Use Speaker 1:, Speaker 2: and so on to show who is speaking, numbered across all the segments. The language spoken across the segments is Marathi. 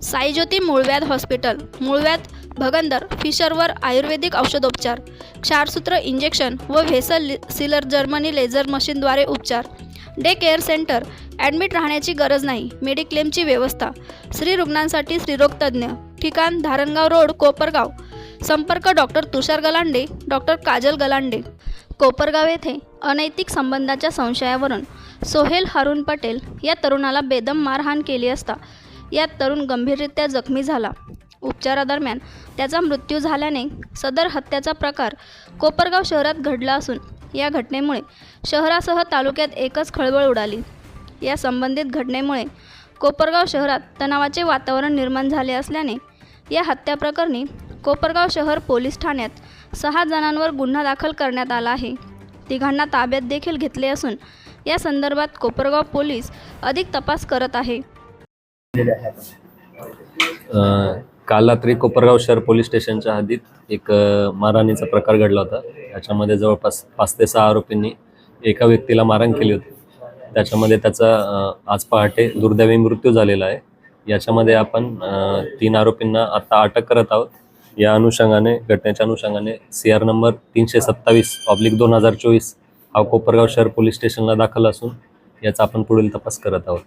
Speaker 1: साईज्योती मूळव्याध हॉस्पिटल मूळव्याध भगंदर फिशरवर आयुर्वेदिक औषधोपचार क्षारसूत्र इंजेक्शन व व्हेसल सिलर जर्मनी लेझर मशीनद्वारे उपचार. डे केअर सेंटर ॲडमिट राहण्याची गरज नाही मेडिक्लेमची व्यवस्था. स्त्री रुग्णांसाठी स्त्रीरोगतज्ञ ठिकाण धारणगाव रोड कोपरगाव. संपर्क डॉक्टर तुषार गलांडे डॉक्टर काजल गलांडे. कोपरगाव येथे अनैतिक संबंधाच्या संशयावरून सोहेल हारून पटेल या तरुणाला बेदम मारहाण केली असता यात तरुण गंभीररित्या जखमी झाला. उपचारादरम्यान त्याचा मृत्यू झाल्याने सदर हत्याचा प्रकार कोपरगाव शहरात घडला असून या घटनेमुळे शहरासह तालुक्यात एकच खळबळ उडाली. या संबंधित घटनेमुळे कोपरगाव शहरात तणावाचे वातावरण निर्माण झाले असल्याने या हत्याप्रकरणी कोपरगाव शहर पोलीस ठाण्यात सहा जणांवर गुन्हा दाखल करण्यात आला आहे. तिघांना ताब्यात देखील घेतले असून या संदर्भात कोपरगाव पोलीस अधिक तपास करत आहे.
Speaker 2: अ, काल रात्री कोपरगाव शहर पोलीस स्टेशनच्या हद्दीत एक मारहाणीचा प्रकार घडला होता. याच्यामध्ये जवळपास पाच ते सहा आरोपींनी एका व्यक्तीला मारहाण केली होती. त्याच्यामध्ये त्याचा आज पहाटे दुर्दैवी मृत्यू झालेला आहे. याच्यामध्ये आपण तीन आरोपींना आता अटक करत आहोत. या अनुषंगाने घटनेच्या अनुषंगाने सी आर नंबर तीनशे सत्तावीस ऑब्लिक दोन हजार चोवीस हा कोपरगाव शहर पोलीस स्टेशनला दाखल असून याचा आपण पुढील तपास करत आहोत.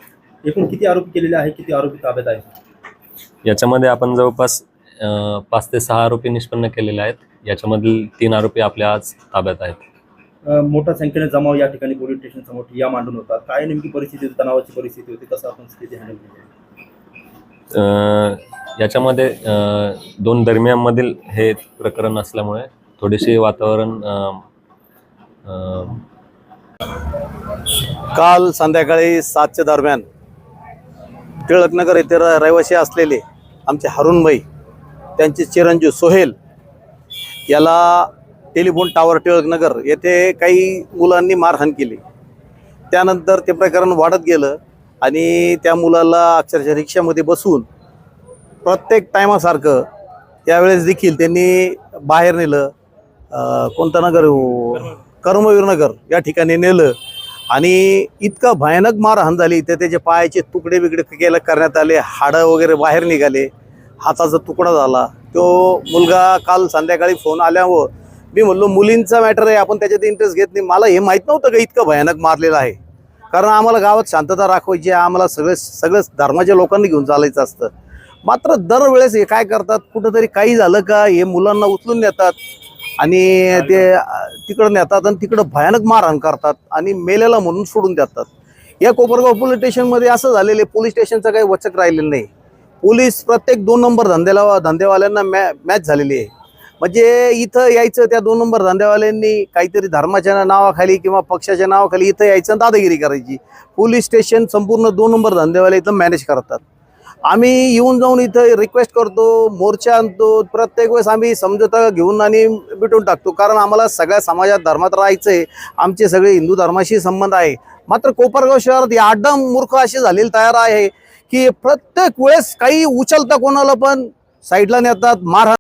Speaker 3: एकूण किती आरोपी केलेले आहे किती आरोपी ताब्यात आहेत?
Speaker 2: याच्यामध्ये आपण जवळपास अ, पाच ते सहा आरोपी निष्पन्न केलेले आहेत. याच्यामधील तीन आरोपी आपल्या आज ताब्यात आहेत.
Speaker 3: अं, मोठ्या संख्येने जमाव या ठिकाणी पोलीस स्टेशन समोर ठिय्या मांडून होता काय नेमकी परिस्थिती होती तणावाची परिस्थिती होती कसं आपण स्थिती हँडल केली?
Speaker 2: अ, याच्यामध्ये अ, दोन दरम्यानमधील हे प्रकरण असल्यामुळे थोडेसे वातावरण अ, अ,
Speaker 4: काल संध्याकाळी सातच्या दरम्यान टिळकनगर येथे र- रहिवासी असलेले आमचे हरुणभाई त्यांचे चिरंजीव सोहेल याला टेलिफोन टावर टिळकनगर येथे काही मुलांनी मारहाण केली त्यानंतर ते प्रकरण वाढत गेलं आणि त्या मुलाला अक्षरशः रिक्षामध्ये बसून प्रत्येक टायमासारखं त्यावेळेस देखील त्यांनी बाहेर नेलं कोणता कोणतं नगर हो? कर्मवीर नगर या ठिकाणी नेलं आणि इतका भयानक मारहाण झाली. तर त्याचे पायाचे तुकडे बिकडे केलं करण्यात आले हाडं वगैरे बाहेर निघाले हाताचा तुकडा झाला. तो मुलगा काल संध्याकाळी फोन आल्यावर मी म्हणलो मुलींचा मॅटर आहे आपण त्याच्यात इंटरेस्ट घेत नाही. मला हे माहीत नव्हतं का इतकं भयानक मारलेलं आहे. कारण आम्हाला गावात शांतता राखवायची आहे आम्हाला सगळे सगळ्याच धर्माच्या लोकांनी घेऊन चालायचं असतं. मात्र दरवेळेस हे काय करतात कुठंतरी काही झालं का हे मुलांना उचलून नेतात. आणि ते तिकडं नेतात आणि तिकडं भयानक मारहाण करतात आणि मेलेला म्हणून सोडून देतात. या कोपरगाव पोलीस स्टेशनमध्ये असं झालेलं आहे पोलीस स्टेशनचं काही वचक राहिलेलं नाही. पोलीस प्रत्येक दोन नंबर धंद्याला धंदेवाल्यांना मॅ मॅच झालेली आहे. म्हणजे इथं यायचं त्या दोन नंबर धंदेवाल्यांनी काहीतरी धर्माच्या नावाखाली किंवा पक्षाच्या नावाखाली इथं यायचं आणि दादागिरी करायची. पोलीस स्टेशन संपूर्ण दोन नंबर धंदेवाले इथं मॅनेज करतात. आम्ही येऊन जाऊन इथं रिक्वेस्ट करतो मोर्चा आणतो प्रत्येक वेळेस आम्ही समजोता घेऊन आणि मिटून टाकतो. कारण आम्हाला सगळ्या समाजात धर्मात राहायचं आहे आमचे सगळे हिंदू धर्माशी संबंध आहे. मात्र कोपरगाव शहरात या मूर्ख अशी झालेली तयार आहे की प्रत्येक वेळेस काही उचलता कोणाला पण साईडला नेतात मारहाण